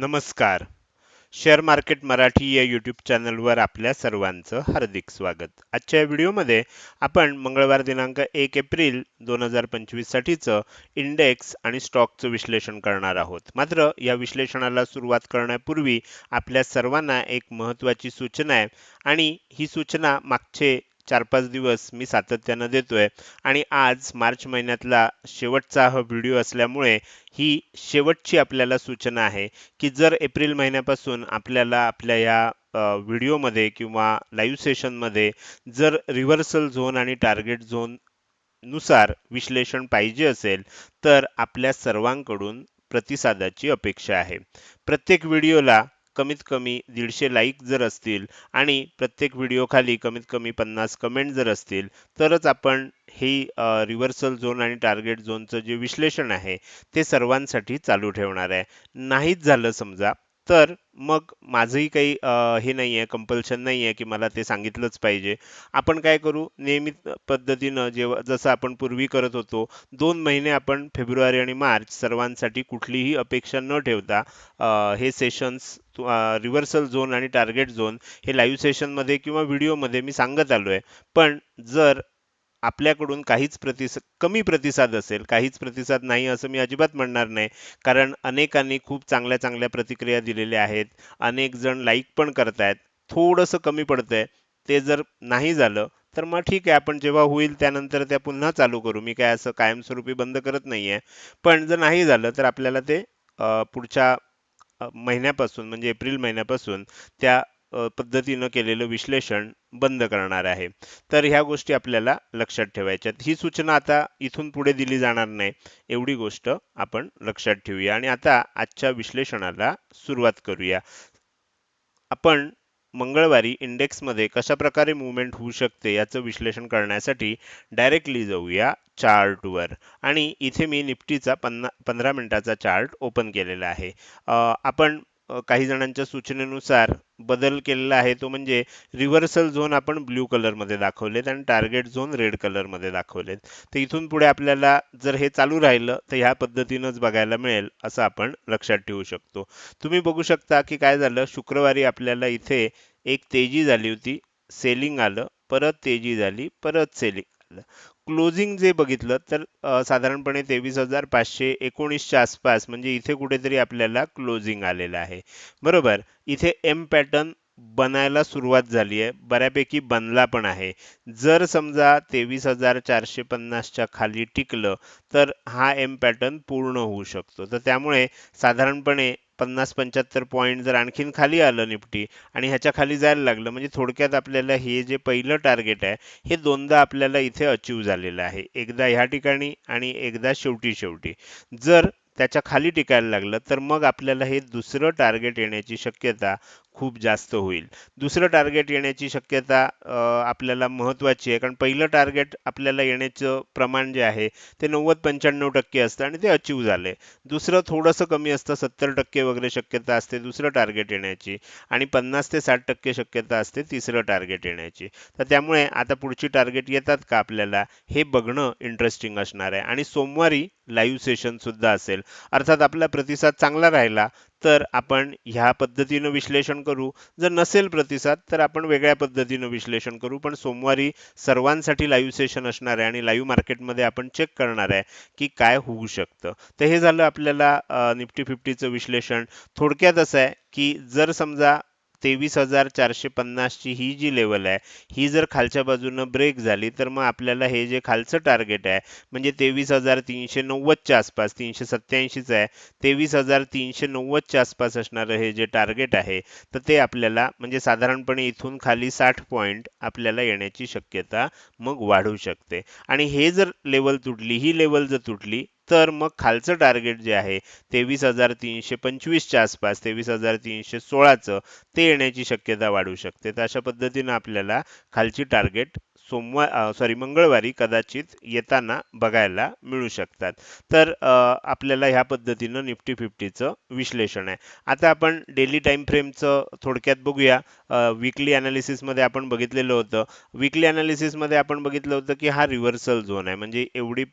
नमस्कार. Share market Marathi या YouTube चॅनलवर आपल्या सर्वांचं हार्दिक स्वागत. आजच्या व्हिडिओमध्ये आपण मंगळवार दिनांक एक एप्रिल दोन हजार पंचवीससाठीचं इंडेक्स आणि स्टॉकचं विश्लेषण करणार आहोत. मात्र या विश्लेषणाला सुरुवात करण्यापूर्वी आपल्या सर्वांना एक महत्त्वाची सूचना आहे आणि ही सूचना मागचे चार पाच दिवस मी सातत्यानं देतोय. आणि आज मार्च महिन्यातला शेवटचा हा व्हिडिओ असल्यामुळे ही शेवटची आपल्याला सूचना आहे की जर एप्रिल महिन्यापासून आपल्याला आपल्या या व्हिडिओमध्ये किंवा लाईव्ह सेशनमध्ये जर रिव्हर्सल झोन आणि टार्गेट झोननुसार विश्लेषण पाहिजे असेल तर आपल्या सर्वांकडून प्रतिसादाची अपेक्षा आहे. प्रत्येक व्हिडिओला कमीत कमी दीडशे लाईक जर असतील आणि प्रत्येक व्हिडिओ खाली कमीत कमी पन्नास कमेंट जर असतील तरच आपण ही रिव्हर्सल झोन आणि टार्गेट झोनचं जे विश्लेषण आहे ते सर्वांसाठी चालू ठेवणार आहे. नाहीच झालं समजा तर मग माझंही काही हे नाही आहे कंपल्शन नाही आहे की मला ते सांगितलंच पाहिजे. आपण काय करू? नियमित पद्धतीनं जेव्हा जसं आपण पूर्वी करत होतो दोन महिने आपण फेब्रुवारी आणि मार्च सर्वांसाठी कुठलीही अपेक्षा न ठेवता हे सेशन्स रिव्हर्सल झोन आणि टार्गेट झोन हे लाईव्ह सेशनमध्ये किंवा व्हिडिओमध्ये मी सांगत आलो आहे पण जर आपल्याकडून काहीच प्रतिसाद कमी प्रतिसाद असेल काहीच प्रतिसाद नाही असं मी अजिबात म्हणणार नाही. कारण अनेकांनी खूप चांगल्या चांगल्या प्रतिक्रिया दिलेल्या आहेत. अनेक जण लाईक पण करतायत. थोडंसं कमी पडतंय. ते जर नाही झालं तर मग ठीक आहे. आपण जेव्हा होईल त्यानंतर त्या पुन्हा चालू करू. मी काय असं कायमस्वरूपी बंद करत नाही आहे पण जर नाही झालं तर आपल्याला ते पुढच्या महिन्यापासून म्हणजे एप्रिल महिन्यापासून त्या पद्धतीनं केलेलं विश्लेषण बंद करणार आहे. तर ह्या गोष्टी आपल्याला लक्षात ठेवायच्यात. ही सूचना आता इथून पुढे दिली जाणार नाही. एवढी गोष्ट आपण लक्षात ठेवूया. आणि आता आजच्या विश्लेषणाला सुरुवात करूया. आपण मंगळवारी इंडेक्समध्ये कशाप्रकारे मुवमेंट होऊ शकते याचं विश्लेषण करण्यासाठी डायरेक्टली जाऊया चार्टवर. आणि इथे मी निफ्टीचा पन्ना पंधरा मिनिटाचा चार्ट ओपन केलेला आहे. आपण काही जणांच्या सूचनेनुसार बदल केलेला आहे. तो म्हणजे रिव्हर्सल झोन आपण ब्ल्यू कलरमध्ये दाखवलेत आणि टार्गेट झोन रेड कलरमध्ये दाखवलेत. तर इथून पुढे आपल्याला जर हे चालू राहिलं तर ह्या पद्धतीनंच बघायला मिळेल असं आपण लक्षात ठेवू शकतो. तुम्ही बघू शकता की काय झालं? शुक्रवारी आपल्याला इथे एक तेजी झाली होती. सेलिंग आलं परत तेजी झाली परत सेलिंग आलं. क्लोजिंग जे बघितलं तर साधारणपणे तेवीस हजार पाचशे एकोणीसच्या आसपास म्हणजे इथे कुठेतरी आपल्याला क्लोजिंग आलेलं आहे. बरोबर? इथे एम पॅटर्न बनायला सुरुवात झाली आहे. बऱ्यापैकी बनला पण आहे. जर समजा तेवीस हजार चारशे पन्नासच्या खाली टिकलं तर हा एम पॅटर्न पूर्ण होऊ शकतो. तर त्यामुळे साधारणपणे पन्नास पंच्याहत्तर पॉईंट जर आणखीन खाली आलं निफ्टी आणि ह्याच्या खाली जायला लागलं म्हणजे थोडक्यात आपल्याला हे जे पहिलं टार्गेट आहे हे दोनदा आपल्याला इथे अचीव झालेलं आहे. एकदा ह्या ठिकाणी आणि एकदा शेवटी शेवटी. जर त्याच्याखाली टिकायला लागलं तर मग आपल्याला हे दुसरं टार्गेट येण्याची शक्यता खूप जास्त होईल. दुसरं टार्गेट येण्याची शक्यता आपल्याला महत्त्वाची आहे. कारण पहिलं टार्गेट आपल्याला येण्याचं प्रमाण जे आहे ते नव्वद पंच्याण्णव टक्के असतं आणि ते अचीव झाले दुसरं थोडंसं कमी असतं सत्तर टक्के वगैरे शक्यता असते दुसरं टार्गेट येण्याची. आणि पन्नास ते साठ टक्के शक्यता असते तिसरं टार्गेट येण्याची. तर त्यामुळे आता पुढची टार्गेट येतात का आपल्याला हे बघणं इंटरेस्टिंग असणार आहे. आणि सोमवारी लाईव्ह सेशन सुद्धा असेल. अर्थात आपला प्रतिसाद चांगला राहिला तर आपण ह्या पद्धतीनं विश्लेषण करू. जर नसेल प्रतिसाद तर आपण वेगळ्या पद्धतीनं विश्लेषण करू. पण सोमवारी सर्वांसाठी लाईव्ह सेशन असणार आहे आणि लाईव्ह मार्केटमध्ये आपण चेक करणार आहे की काय होऊ शकतं. तर हे झालं आपल्याला निफ्टी फिफ्टीचं विश्लेषण. थोडक्यात असं आहे की जर समजा तेवीस हजार चारशे पन्नासची ही जी लेवल आहे ही जर खालच्या बाजूनं ब्रेक झाली तर मग आपल्याला हे जे खालचं टार्गेट आहे म्हणजे तेवीस हजार तीनशे नव्वदच्या आसपास तीनशे सत्त्याऐंशीचं आहे तेवीस हजार तीनशे नव्वदच्या आसपास असणारं हे जे टार्गेट आहे तर ते आपल्याला म्हणजे साधारणपणे इथून खाली साठ पॉईंट आपल्याला येण्याची शक्यता मग वाढू शकते. आणि हे जर लेवल तुटली ही लेवल जर तुटली तर मग खालचं टार्गेट जे आहे तेवीस हजार तीनशे पंचवीसच्या आसपास तेवीस हजार तीनशे सोळाचं ते येण्याची शक्यता वाढू शकते. तर अशा पद्धतीनं आपल्याला खालची टार्गेट सोमवार सॉरी मंगळवारी कदाचित येताना बघायला मिळू शकतात. तर आपल्याला ह्या पद्धतीनं निफ्टी फिफ्टीचं विश्लेषण आहे. आता आपण डेली टाईम फ्रेमचं थोडक्यात बघूया. विकली ॲनालिसिसमध्ये आपण बघितलेलं होतं. विकली ॲनालिसिसमध्ये आपण बघितलं होतं की हा रिव्हर्सल झोन आहे. म्हणजे एवढी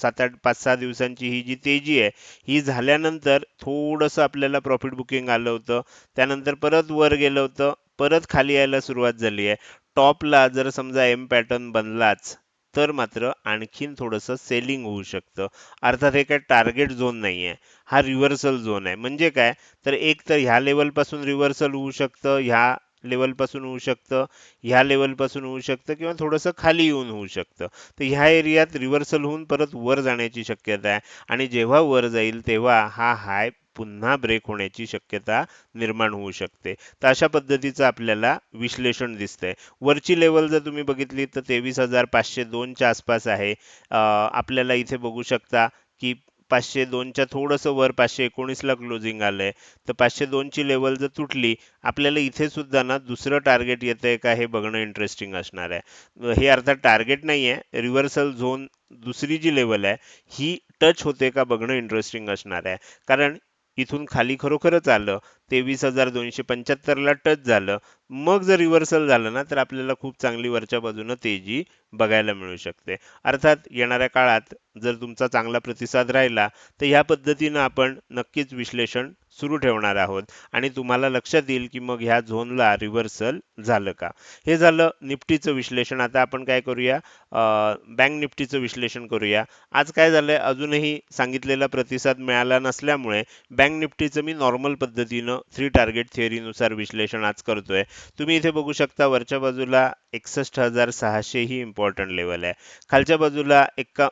सात आठ पाच सहा दिवसांची ही जी तेजी आहे ही झाल्यानंतर थोडंसं आपल्याला प्रॉफिट बुकिंग आलं होतं. त्यानंतर परत वर गेलं होतं. परत खाली यायला सुरुवात झाली आहे. टॉपला जर समजा एम पॅटर्न बनलाच तर मात्र आणखीन थोडंसं सेलिंग होऊ शकतं. अर्थात हे काय टार्गेट झोन नाही आहे हा रिव्हर्सल झोन आहे. म्हणजे काय? तर एक तर ह्या लेवलपासून रिव्हर्सल होऊ शकतं ह्या लेवलपासून होऊ शकतं ह्या लेवलपासून होऊ शकतं किंवा थोडंसं खाली येऊन होऊ शकतं. तर ह्या एरियात रिव्हर्सल होऊन परत वर जाण्याची शक्यता आहे. आणि जेव्हा वर जाईल तेव्हा हा हाय पुन्हा ब्रेक होण्याची शक्यता निर्माण होऊ शकते. तर अशा पद्धतीचं आपल्याला विश्लेषण दिसतंय. वरची लेवल जर तुम्ही बघितली तर तेवीस हजार पाचशे दोनच्या आसपास आहे. आपल्याला इथे बघू शकता की पाचशे दोनच्या थोडंसं वर पाचशे एकोणीसला क्लोजिंग आलंय. तर पाचशे दोनची लेवल जर तुटली आपल्याला इथे सुद्धा ना दुसरं टार्गेट येतंय का हे बघणं इंटरेस्टिंग असणार आहे. हे अर्थात टार्गेट नाही आहे रिव्हर्सल झोन दुसरी जी लेवल आहे ही टच होते का बघणं इंटरेस्टिंग असणार आहे. कारण इथून खाली खरोखरच आलं. तेवीस हजार दोनशे पंच्याहत्तरला टच झालं. मग जर रिव्हर्सल झालं ना तर आपल्याला खूप चांगली वरच्या बाजूनं तेजी बघायला मिळू शकते. अर्थात येणाऱ्या काळात जर तुमचा चांगला प्रतिसाद राहिला तर ह्या पद्धतीनं आपण नक्कीच विश्लेषण सुरू ठेवणार आहोत. आणि तुम्हाला लक्षात येईल की मग ह्या झोनला रिव्हर्सल झालं का? हे झालं निफ्टीचं विश्लेषण. आता आपण काय करूया? बँक निफ्टीचं विश्लेषण करूया. आज काय झालंय? अजूनही सांगितलेला प्रतिसाद मिळाला नसल्यामुळे बँक निफ्टीचं मी नॉर्मल पद्धतीनं थ्री टार्गेट थिअरीनुसार विश्लेषण आज करतोय. तुम्ही इथे बघू शकता वरच्या बाजूला एकसष्ट हजार सहाशे ही इम्पॉर्टंट लेवल आहे. खालच्या बाजूला एक्का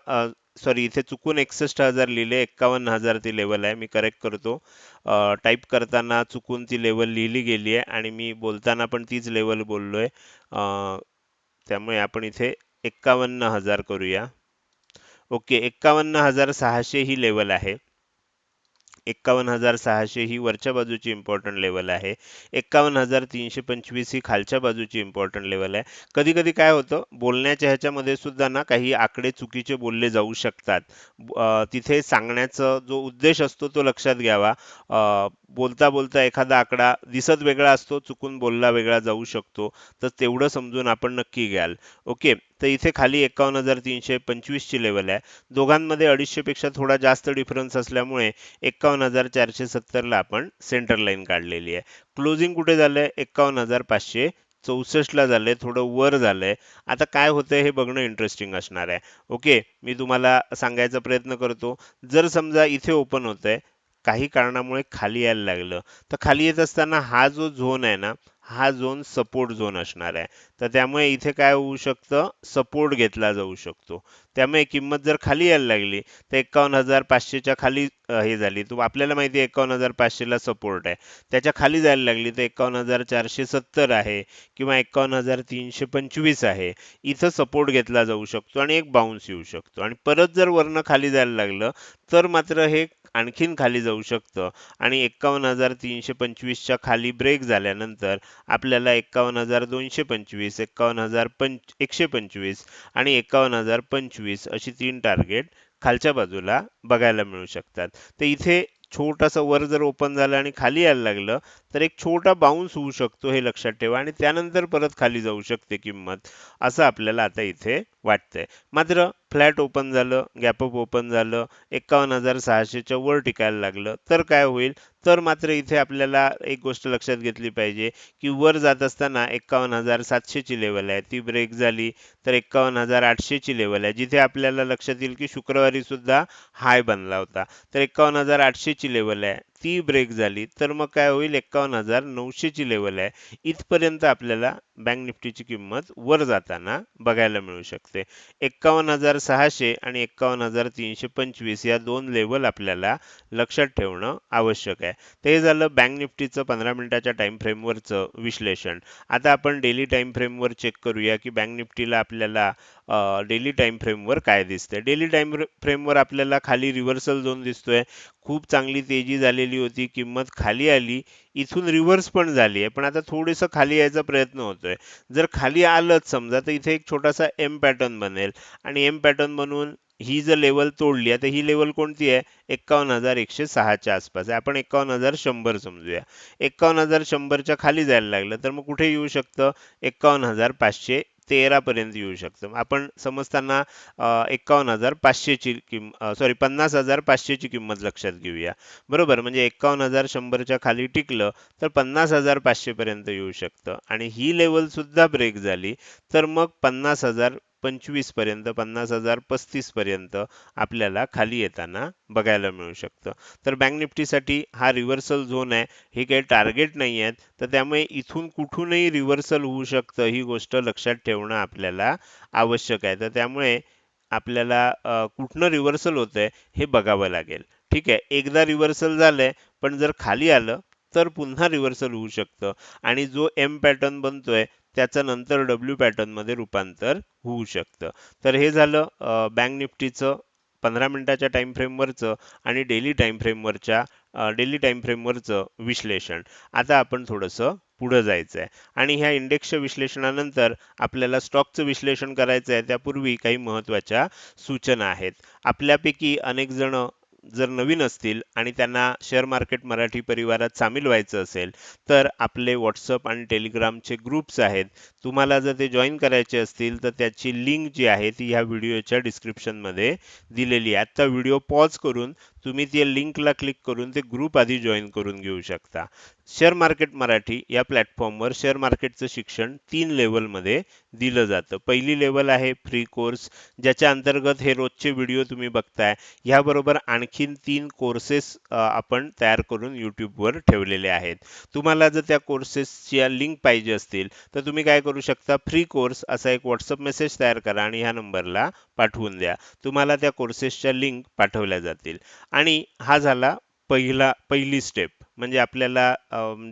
सॉरी इथे चुकून एकसष्ट हजार लिहिले एक्कावन्न हजार ती लेवल आहे. मी करेक्ट करतो. टाईप करताना चुकून ती लेवल लिहिली गेली आहे आणि मी बोलताना पण तीच लेवल बोललोय. अं, त्यामुळे आपण इथे एक्कावन्न हजार करूया. ओके एक्कावन्न हजार सहाशे ही लेवल आहे. एक्कावन्न हजार सहाशे ही वरच्या बाजूची इम्पॉर्टंट लेवल आहे. एक्कावन्न हजार तीनशे पंचवीस ही खालच्या बाजूची इम्पॉर्टंट लेवल आहे. कधी कधी काय होतं बोलण्याच्या ह्याच्यामध्ये सुद्धा ना काही आकडे चुकीचे बोलले जाऊ शकतात. तिथे सांगण्याचा जो उद्देश असतो तो लक्षात घ्यावा. बोलता बोलता एखादा आकडा दिसत वेगळा असतो चुकून बोलला वेगळा जाऊ शकतो. तर तेवढं समजून आपण नक्की घ्याल. ओके? तर इथे खाली एकावन्न हजार तीनशे पंचवीसची लेवल आहे. दोघांमध्ये अडीचशे पेक्षा थोडा जास्त डिफरन्स असल्यामुळे एकावन्न हजार चारशे सत्तरला आपण सेंटर लाईन काढलेली आहे. क्लोजिंग कुठे झालंय? एकावन्न हजार पाचशे चौसष्टला झालंय. थोडं वर झालंय. आता काय होतं हे बघणं इंटरेस्टिंग असणार आहे. ओके मी तुम्हाला सांगायचा प्रयत्न करतो. जर समजा इथे ओपन होतंय काही कारणामुळे खाली यायला लागलं तर खाली येत असताना हा जो झोन आहे ना हा झोन सपोर्ट झोन असणार आहे. तर त्यामुळे इथे काय होऊ शकतं? सपोर्ट घेतला जाऊ शकतो. त्यामुळे किंमत जर खाली यायला लागली तर एकावन्न हजार पाचशेच्या खाली हे झाली. तर आपल्याला माहिती आहे एकावन्न हजार पाचशेला सपोर्ट आहे. त्याच्याखाली जायला लागली तर एकावन्न हजार चारशे सत्तर आहे किंवा एकावन्न हजार तीनशे पंचवीस आहे. इथं सपोर्ट घेतला जाऊ शकतो आणि एक बाउन्स येऊ शकतो. आणि परत जर वरनं खाली जायला लागलं तर मात्र हे आणखीन खाली जाऊ शकतं. आणि एकावन्न हजार तीनशे पंचवीसच्या खाली ब्रेक झाल्यानंतर आपल्याला एकावन्न हजार दोनशे पंचवीस एकावन्न हजार पंच एकशे पंचवीस आणि एकावन्न हजार पंचवीस अशी तीन टार्गेट खालच्या बाजूला बघायला मिळू शकतात. तर इथे छोटासा वर जर ओपन झालं आणि खाली यायला लागलं तर एक छोटा बाउन्स होऊ शकतो हे लक्षात ठेवा आणि त्यानंतर परत खाली जाऊ शकते किंमत. असं आपल्याला आता इथे वाटतंय. मात्र फ्लॅट ओपन झालं गॅपअप ओपन झालं एकावन्न हजार सहाशेच्या वर टिकायला लागलं. तर काय होईल? तर मात्र इथे आपल्याला एक गोष्ट लक्षात घेतली पाहिजे की वर जात असताना एकावन्न हजार सातशेची लेवल आहे. ती ब्रेक झाली तर एक्कावन्न हजार आठशेची लेवल आहे जिथे आपल्याला लक्षात येईल की शुक्रवारी सुद्धा हाय बनला होता. तर एकावन्न हजार आठशेची लेवल आहे ती ब्रेक झाली तर मग काय होईल? एकावन्न हजार नऊशेची लेवल आहे. इथपर्यंत आपल्याला बँक निफ्टीची किंमत वर जाताना बघायला मिळू शकते. एकावन्न हजार सहाशे आणि एकावन्न हजार तीनशे पंचवीस या दोन लेवल आपल्याला लक्षात ठेवणं आवश्यक आहे. आहे झालं बँक निफ्टीचं पंधरा मिनिटाच्या टाइम फ्रेमवरचं विश्लेषण. आता आपण डेली टाइम फ्रेमवर चेक करूया की बँक निफ्टीला आपल्याला डेली टाइम फ्रेमवर काय दिसतंय. डेली टाइम फ्रेमवर आपल्याला खाली रिव्हर्सल झोन दिसतोय. खूप चांगली तेजी झालेली होती किंमत खाली आली इथून रिव्हर्स पण झाली आहे. पण आता थोडंसं खाली यायचा प्रयत्न होतोय. जर खाली आलंच समजा तर इथे एक छोटासा एम पॅटर्न बनेल. आणि एम पॅटर्न बनवून ही जर लेवल तोडली आता ही लेवल कोणती आहे? एक्कावन्न हजार एकशे सहाच्या आसपास आहे. आपण एक्कावन्न हजार शंभर समजूया. एक्कावन्न हजार शंभरच्या खाली जायला लागलं तर मग कुठे येऊ शकतं? एक्कावन्न हजार पाचशे तेरा पर्यंत येऊ शकतं. आपण समजताना एक्कावन्न हजार पाचशेची किंम सॉरी पन्नास हजार पाचशेची किंमत लक्षात घेऊया. बरोबर? म्हणजे एक्कावन्न हजार शंभरच्या खाली टिकलं तर पन्नास हजार पाचशेपर्यंत येऊ शकतं. आणि ही लेवल सुद्धा ब्रेक झाली तर मग पन्नास हजार पंचवीसपर्यंत पन्नास हजार पस्तीस पर्यंत आपल्याला खाली येताना बघायला मिळू शकतं. तर बँक निफ्टीसाठी हा रिव्हर्सल झोन आहे. हे काही टार्गेट नाही आहेत. तर त्यामुळे इथून कुठूनही रिव्हर्सल होऊ शकतं ही गोष्ट लक्षात ठेवणं आपल्याला आवश्यक आहे. तर त्यामुळे आपल्याला कुठनं रिव्हर्सल होतंय हे बघावं लागेल. ठीक आहे? एकदा रिव्हर्सल झालंय पण जर खाली आलं तर पुन्हा रिव्हर्सल होऊ शकतं. आणि जो एम पॅटर्न बनतोय त्याचं नंतर डब्ल्यू पॅटर्नमध्ये रूपांतर होऊ शकतं. तर हे झालं बँक निफ्टीचं पंधरा मिनिटाच्या टाईम फ्रेमवरचं आणि डेली टाईम फ्रेमवरच्या डेली टाईम फ्रेमवरचं विश्लेषण. आता आपण थोडंसं पुढं जायचं आहे आणि ह्या इंडेक्सच्या विश्लेषणानंतर आपल्याला स्टॉकचं विश्लेषण करायचं आहे त्यापूर्वी काही महत्त्वाच्या सूचना आहेत. आपल्यापैकी अनेक जण जर नवीन असतील आणि त्यांना शेअर मार्केट मराठी परिवारात सामील व्हायचं असेल तर आपले व्हॉट्सअप आणि टेलिग्रामचे ग्रुप्स आहेत. तुम्हाला जर ते जॉईन करायचे असतील तर त्याची लिंक जी आहे ती ह्या व्हिडिओच्या डिस्क्रिप्शनमध्ये दिलेली आहे. आत्ता व्हिडिओ पॉज करून तुम्ही त्या लिंकला क्लिक करून ते ग्रुप आधी जॉईन करून घेऊ शकता. शेअर मार्केट मराठी या प्लॅटफॉर्मवर शेअर मार्केटचं शिक्षण तीन लेवलमध्ये दिलं जातं. पहिली लेवल आहे फ्री कोर्स ज्याच्या अंतर्गत हे रोजचे व्हिडिओ तुम्ही बघताय. ह्याबरोबर आणखीन तीन कोर्सेस आपण तयार करून यूट्यूबवर ठेवलेले आहेत. तुम्हाला जर त्या कोर्सेसच्या लिंक पाहिजे असतील तर तुम्ही काय करू शकता? फ्री कोर्स असा एक व्हॉट्सअप मेसेज तयार करा आणि ह्या नंबरला पाठवून द्या. तुम्हाला त्या कोर्सेसच्या लिंक पाठवल्या जातील. आणि हा झाला पहिला पहिली स्टेप म्हणजे आपल्याला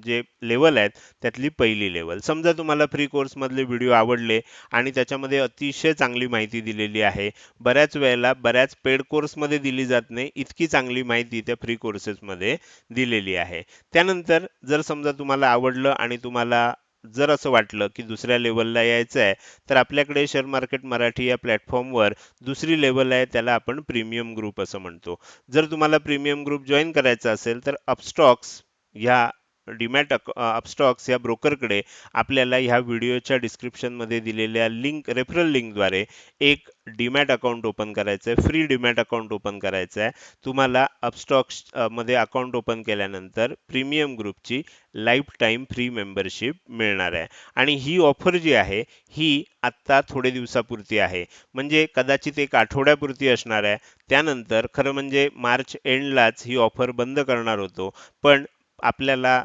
जे लेवल आहेत त्यातली पहिली लेवल समजा तुम्हाला फ्री कोर्समधले व्हिडिओ आवडले आणि त्याच्यामध्ये अतिशय चांगली माहिती दिलेली आहे. बऱ्याच वेळेला बऱ्याच पेड कोर्समध्ये दिली जात नाही इतकी चांगली माहिती त्या फ्री कोर्सेसमध्ये दिलेली आहे. त्यानंतर जर समजा तुम्हाला आवडलं आणि तुम्हाला जर असं वाटलं की दुसऱ्या लेवलला यायचं आहे तर आपल्याकडे शेअर मार्केट मराठी या प्लॅटफॉर्मवर दुसरी लेवल आहे त्याला आपण प्रीमियम ग्रुप असं म्हणतो. जर तुम्हाला प्रीमियम ग्रुप जॉईन करायचा असेल तर अपस्टॉक्स ह्या डीमॅट अपस्टॉक्स या ब्रोकरकडे आपल्याला ह्या व्हिडिओच्या डिस्क्रिप्शनमध्ये दिलेल्या लिंक रेफरल लिंकद्वारे एक डीमॅट अकाउंट ओपन करायचं आहे फ्री डीमॅट अकाउंट ओपन करायचं आहे तुम्हाला अपस्टॉक्समध्ये अकाउंट ओपन केल्यानंतर प्रीमियम ग्रुपची लाईफ टाईम फ्री मेंबरशिप मिळणार आहे. आणि ही ऑफर जी आहे ही आत्ता थोडे दिवसापुरती आहे. म्हणजे कदाचित एक आठवड्यापुरती असणार आहे. त्यानंतर खरं म्हणजे मार्च एंडलाच ही ऑफर बंद करणार होतो. पण आपल्याला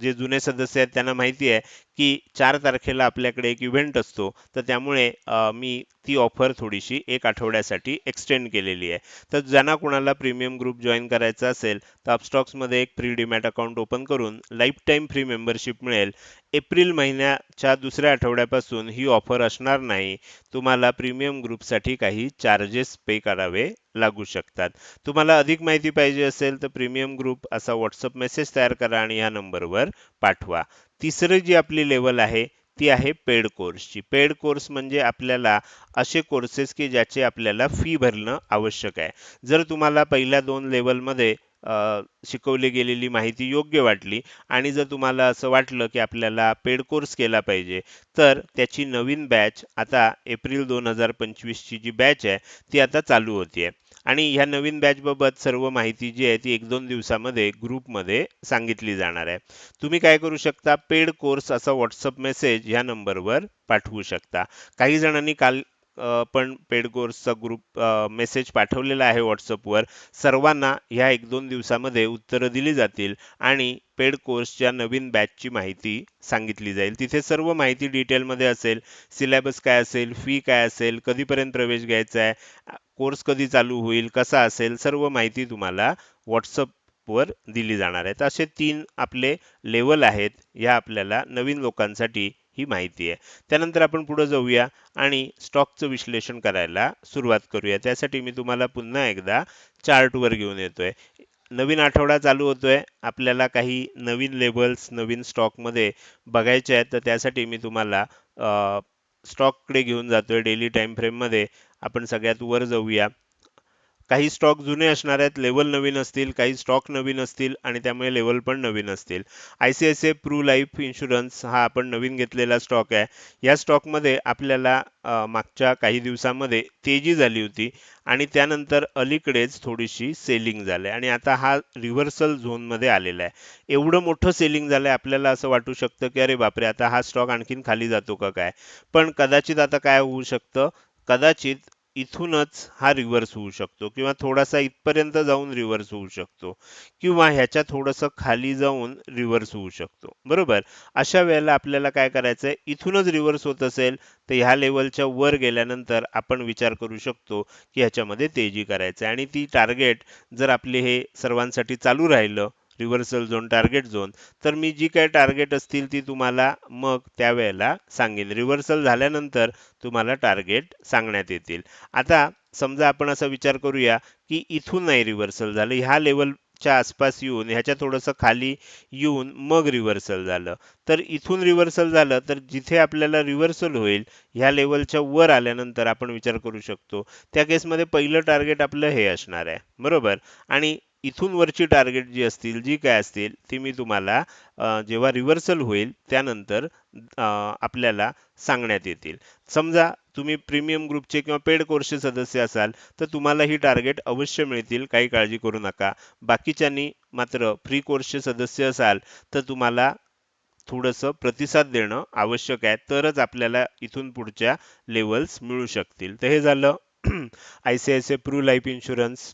जे जुने सदस्य आहेत त्यांना माहिती आहे की चार तारखेला आपल्याकडे एक इव्हेंट असतो. तर त्यामुळे मी ती ऑफर थोडीशी एक आठवड्यासाठी एक्सटेंड केलेली आहे. तर ज्यांना कोणाला प्रीमियम ग्रुप जॉईन करायचा असेल तर अपस्टॉक्समध्ये एक फ्री डीमॅट अकाउंट ओपन करून लाईफ टाईम फ्री मेंबरशिप मिळेल. एप्रिल महिन्याच्या दुसऱ्या आठवड्यापासून ही ऑफर असणार नाही. तुम्हाला प्रीमियम ग्रुपसाठी काही चार्जेस पे करावे लागू शकतात. तुम्हाला अधिक माहिती पाहिजे असेल तर प्रीमियम ग्रुप असा व्हॉट्सअप मेसेज तयार करा आणि या नंबरवर पाठवा. तिसरी जी आपली लेवल आहे ती आहे पेड कोर्सची पेड कोर्स म्हणजे आपल्याला असे कोर्सेस की ज्याचे आपल्याला फी भरणं आवश्यक आहे. जर तुम्हाला पहिल्या दोन लेवलमध्ये शिकवली गेलेली माहिती योग्य वाटली आणि जर तुम्हाला असं वाटलं की आपल्याला पेड कोर्स केला पाहिजे तर त्याची नवीन बॅच आता एप्रिल दोन हजार पंचवीसची जी बॅच आहे ती आता चालू होतीये. आणि ह्या नवीन बॅचबाबत सर्व माहिती जी आहे ती एक दोन दिवसामध्ये ग्रुपमध्ये सांगितली जाणार आहे. तुम्ही काय करू शकता? पेड कोर्स असा व्हॉट्सअप मेसेज ह्या नंबरवर पाठवू शकता. काही जणांनी काल पण पेड कोर्सचा ग्रुप मेसेज पाठवलेला आहे व्हॉट्सअपवर. सर्वांना ह्या एक दोन दिवसामध्ये उत्तरं दिली जातील आणि पेड कोर्सच्या नवीन बॅचची माहिती सांगितली जाईल. तिथे सर्व माहिती डिटेलमध्ये असेल सिलेबस काय असेल फी काय असेल कधीपर्यंत प्रवेश घ्यायचा आहे कोर्स कधी चालू होईल कसा असेल सर्व माहिती तुम्हाला व्हॉट्सअप दिली जाणार आहे असे तीन आपले लेवल आहेत ह्या आपल्याला नवीन लोकांसाठी ही माहिती आहे. त्यानंतर आपण पुढे जाऊया आणि स्टॉकचं विश्लेषण करायला सुरुवात करूया. त्यासाठी मी तुम्हाला पुन्हा एकदा चार्टवर घेऊन येतोय. नवीन आठवडा चालू होतोय. आपल्याला काही नवीन लेबल्स नवीन स्टॉकमध्ये बघायचे आहेत. तर त्यासाठी मी तुम्हाला स्टॉककडे घेऊन जातोय. डेली टाईम फ्रेममध्ये आपण सगळ्यात वर जाऊया. काही स्टॉक जुने असणार आहेत लेवल नवीन असतील काही स्टॉक नवीन असतील आणि त्यामुळे लेवल पण नवीन असतील. I C I C I Pru life insurance हा आपण नवीन घेतलेला स्टॉक आहे. या स्टॉकमध्ये आपल्याला मागच्या काही दिवसामध्ये तेजी झाली होती आणि त्यानंतर अलीकडेच थोडीशी सेलिंग झाली आणि आता हा रिव्हर्सल झोनमध्ये आलेला आहे. एवढं मोठं सेलिंग झालं आहे आपल्याला असं वाटू शकतं की अरे बापरे आता हा स्टॉक आणखीन खाली जातो का काय? पण कदाचित आता काय होऊ शकतं? कदाचित इथूनच हा रिव्हर्स होऊ शकतो किंवा थोडासा इथपर्यंत जाऊन रिव्हर्स होऊ शकतो किंवा ह्याच्या थोडंसं खाली जाऊन रिव्हर्स होऊ शकतो. बरोबर? अशा वेळेला आपल्याला काय करायचं आहे इथूनच रिव्हर्स होत असेल तर ह्या लेवलच्या वर गेल्यानंतर आपण विचार करू शकतो की ह्याच्यामध्ये तेजी करायचं आणि ती टार्गेट जर आपले हे सर्वांसाठी चालू राहिलं रिव्हर्सल झोन टार्गेट झोन तर मी जी काही टार्गेट असतील ती तुम्हाला मग त्यावेळेला सांगेन रिव्हर्सल झाल्यानंतर तुम्हाला टार्गेट सांगण्यात येतील. आता समजा आपण असा विचार करूया की इथून नाही रिव्हर्सल झालं. ह्या लेवलच्या आसपास येऊन ह्याच्या थोडंसं खाली येऊन मग रिव्हर्सल झालं. तर इथून रिव्हर्सल झालं तर जिथे आपल्याला रिव्हर्सल होईल ह्या लेवलच्या वर आल्यानंतर आपण विचार करू शकतो. त्या केसमध्ये पहिलं टार्गेट आपलं हे असणार आहे. बरोबर? आणि इथून वरची टार्गेट जी असतील जी काय असतील ती मी तुम्हाला जेव्हा रिव्हर्सल होईल त्यानंतर आपल्याला सांगण्यात येतील. समजा तुम्ही प्रीमियम ग्रुपचे किंवा पेड कोर्सचे सदस्य असाल तर तुम्हाला ही टार्गेट अवश्य मिळतील काही काळजी करू नका. बाकीच्यांनी मात्र फ्री कोर्सचे सदस्य असाल तर तुम्हाला थोडंसं प्रतिसाद देणं आवश्यक आहे. तरच आपल्याला इथून पुढच्या लेवल्स मिळू शकतील. तर हे झालं. I C I C Pru life insurance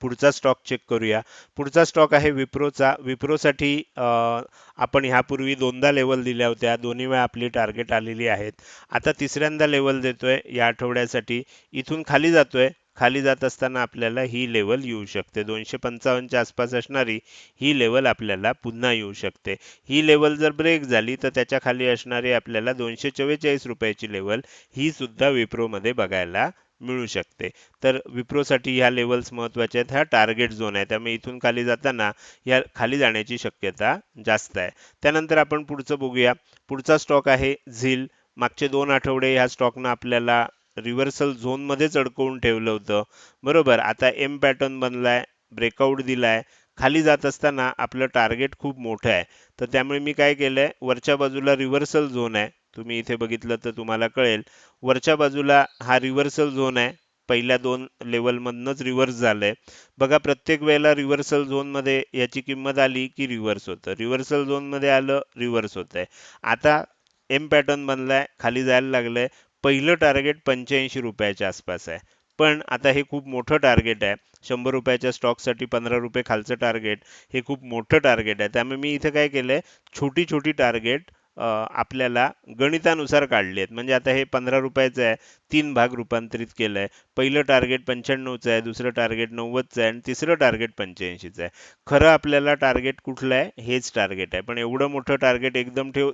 पुढचा स्टॉक चेक करूया. पुढचा स्टॉक आहे विप्रोचा. विप्रोसाठी आपण ह्यापूर्वी दोनदा लेवल दिल्या होत्या. दोन्ही वेळा आपली टार्गेट आलेली आहेत. आता तिसऱ्यांदा लेवल देतोय या आठवड्यासाठी. इथून खाली जातोय. खाली जात असताना आपल्याला ही लेवल येऊ शकते. दोनशे पंचावन्नच्या आसपास असणारी ही लेवल आपल्याला पुन्हा येऊ शकते. ही लेवल जर ब्रेक झाली तर त्याच्याखाली असणारी आपल्याला दोनशे चव्वेचाळीस रुपयाची लेवल ही सुद्धा विप्रोमध्ये बघायला मिळू शकते. तर विप्रोसाठी ह्या लेवल्स महत्त्वाच्या आहेत. ह्या टार्गेट झोन आहे. त्यामुळे इथून खाली जाताना या खाली जाण्याची शक्यता जास्त आहे. त्यानंतर आपण पुढचं बघूया. पुढचा स्टॉक आहे झील. मागचे दोन आठवडे ह्या स्टॉकनं आपल्याला रिव्हर्सल झोनमध्येच अडकवून ठेवलं होतं. बरोबर? आता एम पॅटर्न बनलाय ब्रेकआउट दिलाय. खाली जात असताना आपलं टार्गेट खूप मोठं आहे. तर त्यामुळे मी काय केलंय? वरच्या बाजूला रिव्हर्सल झोन आहे. तुम्ही इथे बघितलं तर तुम्हाला कळेल. वरच्या बाजूला हा रिव्हर्सल झोन आहे. पहिल्या दोन लेवलमधनंच रिव्हर्स झालंय. बघा प्रत्येक वेळेला रिव्हर्सल झोनमध्ये याची किंमत आली की रिव्हर्स होतं. रिव्हर्सल झोनमध्ये आलं रिव्हर्स होतंय. आता एम पॅटर्न बनलाय खाली जायला लागलंय. पहिलं टार्गेट पंच्याऐंशी रुपयाच्या आसपास आहे. पण आता हे खूप मोठं टार्गेट आहे. शंभर रुपयाच्या स्टॉकसाठी पंधरा रुपये खालचं टार्गेट हे खूप मोठं टार्गेट आहे. त्यामुळे मी इथं काय केलंय? छोटी छोटी टार्गेट आपल्याला गणितानुसार काढले आहेत म्हणजे आता हे पंधरा रुपयाचं आहे तीन भाग रूपांतरित केलं आहे पहिलं टार्गेट पंच्याण्णवचं आहे दुसरं टार्गेट नव्वदचं आहे आणि तिसरं टार्गेट पंच्याऐंशीचं आहे. खरं आपल्याला टार्गेट कुठलं आहे? हेच टार्गेट आहे. पण एवढं मोठं टार्गेट एकदम ठेव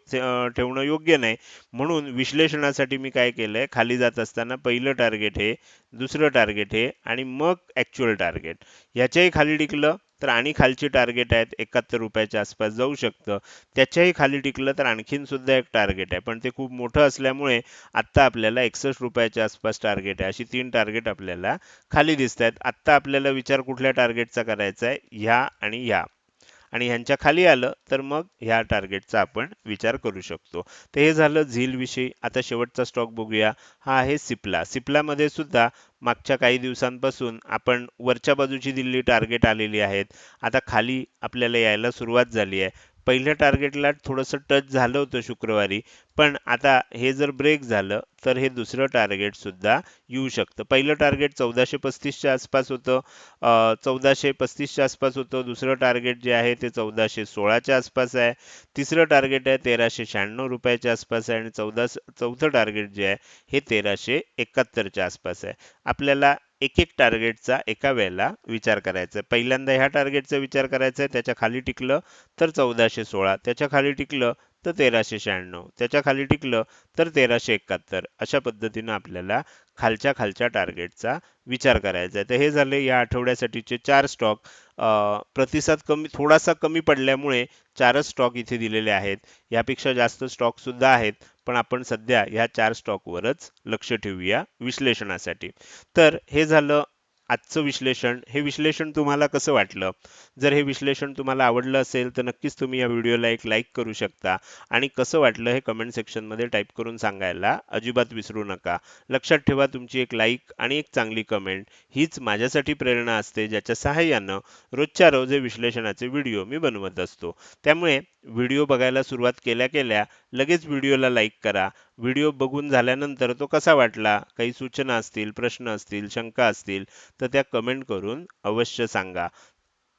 ठेवणं योग्य नाही. म्हणून विश्लेषणासाठी मी काय केलं आहे खाली जात असताना पहिलं टार्गेट हे दुसरं टार्गेट हे आणि मग ॲक्च्युअल टार्गेट याच्याही खाली टिकलं. तर आणि खालची टार्गेट आहेत एकाहत्तर रुपयाच्या आसपास जाऊ शकतं. त्याच्याही खाली टिकलं तर आणखीन सुद्धा एक टार्गेट आहे. पण ते खूप मोठं असल्यामुळे आत्ता आपल्याला एकसष्ट रुपयाच्या आसपास टार्गेट आहे. अशी तीन टार्गेट आपल्याला खाली दिसत आहेत आत्ता आपल्याला विचार कुठल्या टार्गेटचा करायचा आहे? ह्या आणि ह्या. आणि ह्यांच्या खाली आलं तर मग ह्या टार्गेटचा आपण विचार करू शकतो. तर हे झालं झील विषयी. आता शेवटचा स्टॉक बघूया. हा आहे सिप्ला. सिप्लामध्ये सुद्धा मागच्या काही दिवसांपासून आपण वरच्या बाजूची दिल्ली टार्गेट आलेली आहेत. आता खाली आपल्याला यायला सुरुवात झाली आहे. पहिल्या टार्गेटला थोडंसं टच झालं होतं शुक्रवारी पण आता हे जर ब्रेक झालं तर हे दुसरं टार्गेट सुद्धा येऊ शकतं. पहिलं टार्गेट चौदाशे पस्तीसच्या आसपास होतं चौदाशे पस्तीसच्या आसपास होतं दुसरं टार्गेट जे आहे ते चौदाशे सोळाच्या आसपास आहे तिसरं टार्गेट आहे तेराशे शहाण्णव रुपयाच्या आसपास आहे आणि चौदा चौथं टार्गेट जे आहे हे तेराशे एकाहत्तरच्या आसपास आहे. आपल्याला एक एक टार्गेटचा एका वेळेला विचार करायचा. आहे पहिल्यांदा ह्या टार्गेटचा विचार करायचा आहे त्याच्याखाली टिकलं तर चौदाशे सोळा. त्याच्याखाली टिकलं तर तेराशे शहाण्णव. त्याच्याखाली टिकलं तर तेराशे एकाहत्तर. अशा पद्धतीनं आपल्याला खालच्या खालच्या टार्गेटचा विचार करायचा आहे. तर हे झाले या आठवड्यासाठीचे चार स्टॉक प्रतिसाद कमी थोडासा कमी पडल्यामुळे चारच स्टॉक इथे दिलेले आहेत. यापेक्षा जास्त स्टॉक सुद्धा आहेत. पण आपण सध्या ह्या चार स्टॉकवरच लक्ष ठेवूया विश्लेषणासाठी. तर हे झालं आजचं विश्लेषण हे विश्लेषण तुम्हाला कसं वाटलं? जर हे विश्लेषण तुम्हाला आवडलं असेल तर नक्कीच तुम्ही या व्हिडिओला एक लाईक करू शकता. आणि कसं वाटलं हे कमेंट सेक्शनमध्ये टाईप करून सांगायला अजिबात विसरू नका. लक्षात ठेवा तुमची एक लाईक आणि एक चांगली कमेंट हीच माझ्यासाठी प्रेरणा असते ज्याच्या सहाय्यानं रोजच्या रोज हे विश्लेषणाचे व्हिडिओ मी बनवत असतो. त्यामुळे व्हिडिओ बघायला सुरुवात केल्या केल्या लगेच व्हिडिओला लाईक करा. व्हिडिओ बघून झाल्यानंतर तो कसा वाटला? काही सूचना असतील प्रश्न असतील शंका असतील तर त्या कमेंट करून अवश्य सांगा.